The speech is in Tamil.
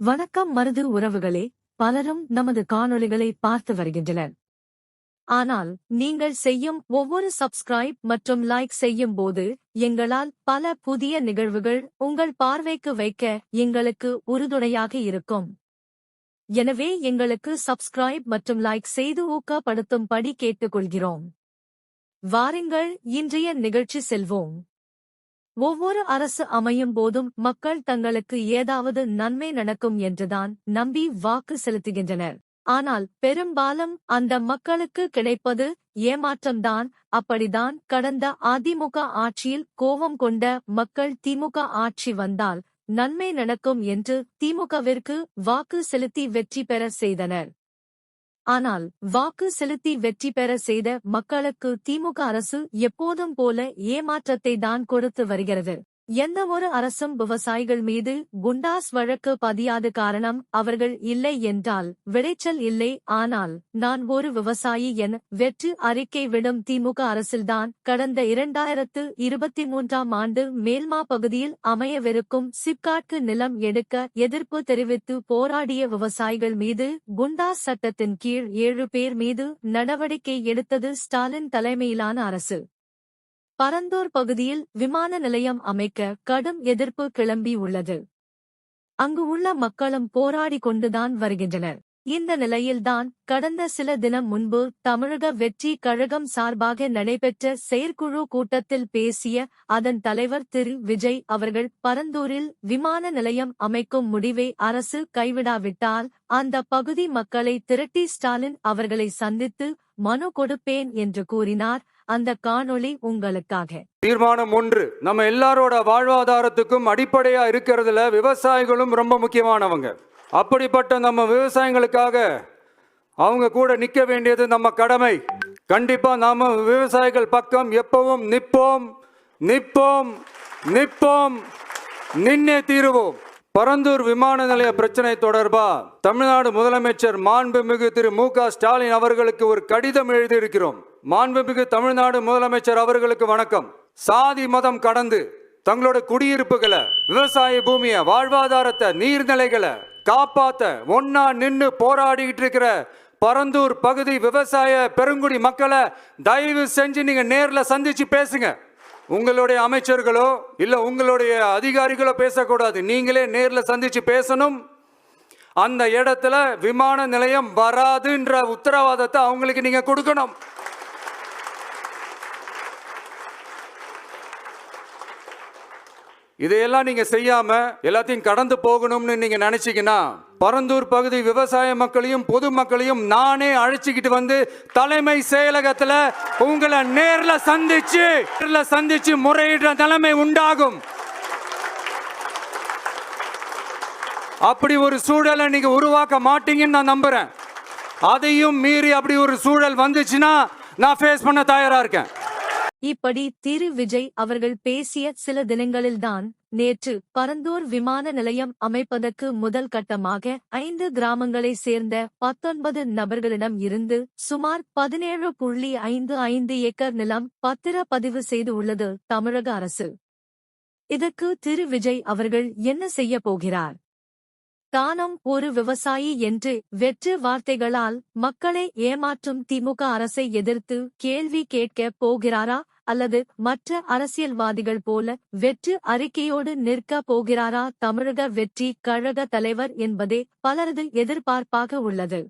வணக்கம் மருது உறவுகளே பலரும் நமது காணொளிகளை பார்த்து வருகின்றனர். ஆனால் நீங்கள் செய்யும் ஒவ்வொரு சப்ஸ்கிரைப் மற்றும் லைக் செய்யும் போது எங்களால் பல புதிய நிகழ்வுகள் உங்கள் பார்வைக்கு வைக்க எங்களுக்கு உறுதுணையாக இருக்கும். எனவே எங்களுக்கு சப்ஸ்கிரைப் மற்றும் லைக் செய்து ஊக்கப்படுத்தும்படி கேட்டுக்கொள்கிறோம். வாருங்கள் இன்றைய நிகழ்ச்சி செல்வோம். ஒவ்வொரு அரசு அமையும் போதும் மக்கள் தங்களுக்கு ஏதாவது நன்மை நடக்கும் என்றுதான் நம்பி வாக்கு செலுத்துகின்றனர். ஆனால் பெரும்பாலும் அந்த மக்களுக்கு கிடைப்பது ஏமாற்றம்தான். அப்படிதான் கடந்த அதிமுக ஆட்சியில் கோபம் கொண்ட மக்கள் திமுக ஆட்சி வந்தால் நன்மை நடக்கும் என்று திமுகவிற்கு வாக்கு செலுத்தி வெற்றி பெற செய்தனர். ஆனால் வாக்கு செலுத்தி வெற்றி பெற செய்த மக்களுக்கு திமுக அரசு எப்போதும் போல ஏமாற்றத்தை தான் கொடுத்து வருகிறது. எந்த ஒரு அரசும் விவசாயிகள் மீது குண்டாஸ் வழக்கு பதியாத காரணம் அவர்கள் இல்லை என்றால் விளைச்சல் இல்லை. ஆனால் நான் ஒரு விவசாயி என வெற்று அறிக்கை விடும் திமுக அரசில்தான் கடந்த இரண்டாயிரத்து இருபத்தி மூன்றாம் ஆண்டு மேல்மா பகுதியில் அமையவிருக்கும் சிப்காட்கு நிலம் எடுக்க எதிர்ப்பு தெரிவித்து போராடிய விவசாயிகள் மீது குண்டாஸ் சட்டத்தின் கீழ் ஏழு பேர் மீது நடவடிக்கை எடுத்தது ஸ்டாலின் தலைமையிலான அரசு. பரந்தூர் பகுதியில் விமான நிலையம் அமைக்க கடும் எதிர்ப்பு கிளம்பி உள்ளது. அங்கு உள்ள மக்களும் போராடி கொண்டுதான் வருகின்றனர். இந்த நிலையில்தான் கடந்த சில தினம் முன்பு தமிழக வெற்றி கழகம் சார்பாக நடைபெற்ற செயற்குழு கூட்டத்தில் பேசிய அதன் தலைவர் திரு. விஜய் அவர்கள் பரந்தூரில் விமான நிலையம் அமைக்கும் முடிவை அரசு கைவிடாவிட்டால் அந்த பகுதி மக்களை திரட்டி ஸ்டாலின் அவர்களை சந்தித்து மனு கொடுப்பேன் என்று கூறினார். அந்த காணொளி உங்களுக்காக. தீர்மானம் ஒன்று. நம்ம எல்லாரோட வாழ்வாதாரத்துக்கும் அடிப்படையா இருக்கிறதுல விவசாயிகளும் ரொம்ப முக்கியமானவங்க. அப்படிப்பட்ட நம்ம விவசாயிகளுக்காக அவங்க கூட நிற்க வேண்டியது நம்ம கடமை. கண்டிப்பா நாம விவசாயிகள் பக்கம் எப்பவும் நிற்போம் நிற்போம் நிற்போம் நின்னே தீருவோம். பரந்தூர் விமான நிலைய பிரச்சனை தொடர்பாக தமிழ்நாடு முதலமைச்சர் மாண்புமிகு திரு மு ஸ்டாலின் அவர்களுக்கு ஒரு கடிதம் எழுதியிருக்கிறோம். மாண்புமிகு தமிழ்நாடு முதலமைச்சர் அவர்களுக்கு வணக்கம். சாதி மதம் கடந்து தங்களோட குடியிருப்புகளை விவசாய பூமியை வாழ்வாதாரத்தை நீர்நிலைகளை காப்பாத்த ஒன்னா நின்று போராடிக்கிட்டு இருக்கிற பரந்தூர் பகுதி விவசாய பெருங்குடி மக்களை தயவு செஞ்சு நீங்க நேரில் சந்திச்சு பேசுங்க. உங்களுடைய அமைச்சர்களோ இல்லை உங்களுடைய அதிகாரிகளோ பேசக்கூடாது. நீங்களே நேரில் சந்தித்து பேசணும். அந்த இடத்துல விமான நிலையம் வராதுன்ற உத்தரவாதத்தை அவங்களுக்கு நீங்கள் கொடுக்கணும். இதையெல்லாம் நீங்கள் செய்யாமல் எல்லாத்தையும் கடந்து போகணும்னு நீங்கள் நினச்சிங்கன்னா பரந்தூர் பகுதி விவசாய மக்களையும் பொதுமக்களையும் நானே அழைச்சிக்கிட்டு வந்து தலைமை செயலகத்தில் உங்களை நேரில் சந்திச்சு நேரில் சந்திச்சு முறையிடுற நிலைமை உண்டாகும். அப்படி ஒரு சூழலை நீங்க உருவாக்க மாட்டீங்கன்னு நான் நம்புறேன். அதையும் மீறி அப்படி ஒரு சூழல் வந்துச்சுன்னா நான் ஃபேஸ் பண்ண தயாரா இருக்கேன். இப்படி திரு விஜய் அவர்கள் பேசிய சில தினங்களில்தான் நேற்று பரந்தூர் விமான நிலையம் அமைப்பதற்கு முதல் கட்டமாக ஐந்து கிராமங்களை சேர்ந்த பத்தொன்பது நபர்களிடம் இருந்து சுமார் பதினேழு புள்ளி ஐந்து ஐந்து ஏக்கர் நிலம் பத்திரப்பதிவு செய்து உள்ளது தமிழக அரசு. இதற்கு திரு விஜய் அவர்கள் என்ன செய்ய போகிறார்? தானும் ஒரு விவசாயி என்று வெற்று வார்த்தைகளால் மக்களை ஏமாற்றும் திமுக அரசை எதிர்த்து கேள்வி கேட்கப் போகிறாரா? அல்லது மற்ற அரசியல்வாதிகள் போல வெற்று அறிக்கையோடு நிற்கப் போகிறாரா? தமிழக வெற்றி கழக தலைவர் என்பதே பலரது எதிர்பார்ப்பாக உள்ளது.